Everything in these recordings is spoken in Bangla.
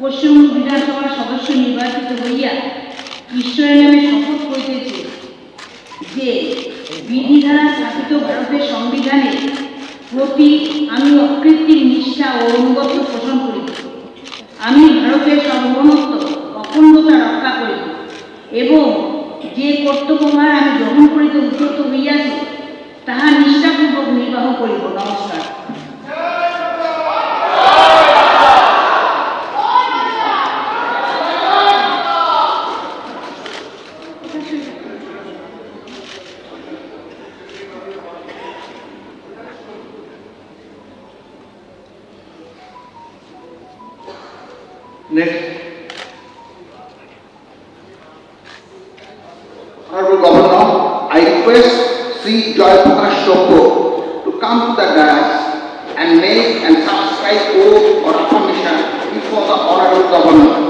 পশ্চিমবঙ্গ সদস্য নির্বাচিত ভারতের সংবিধানের প্রতি আমি অকৃত্রিম নিষ্ঠা ও অনুগত পোষণ করিব। আমি ভারতের সার্বভৌমত্ব, অখণ্ডতা রক্ষা করিব এবং যে কর্তব্যভার আমি গ্রহণ করিতে উদ্যত Next. Honorable Governor, I request Sri Joy Prakash to come to the dais and make and subscribe oath or affirmation before the Honorable Governor.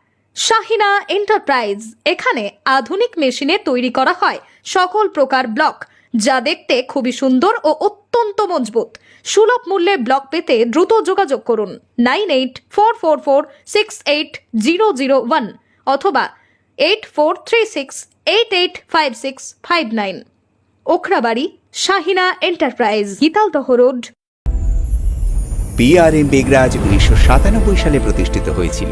Shahina enterprise. এখানে আধুনিক মেশিনে তৈরি করা হয় সকল প্রকার ব্লক, যা দেখতে খুবই সুন্দর ও অত্যন্ত মজবুত। সুলভ মূল্যে ব্লক পেতে দ্রুত যোগাযোগ করুন nine eight four four four six eight zero zero one অথবা eight four three six eight eight five six five nine. Okhrabari, Shahina enterprise, Gitaldaha road. PRM বেগরাজ উনিশশো সাতানব্বই সালে প্রতিষ্ঠিত হয়েছিল।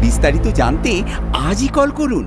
বিস্তারিত জানতে আজই কল করুন।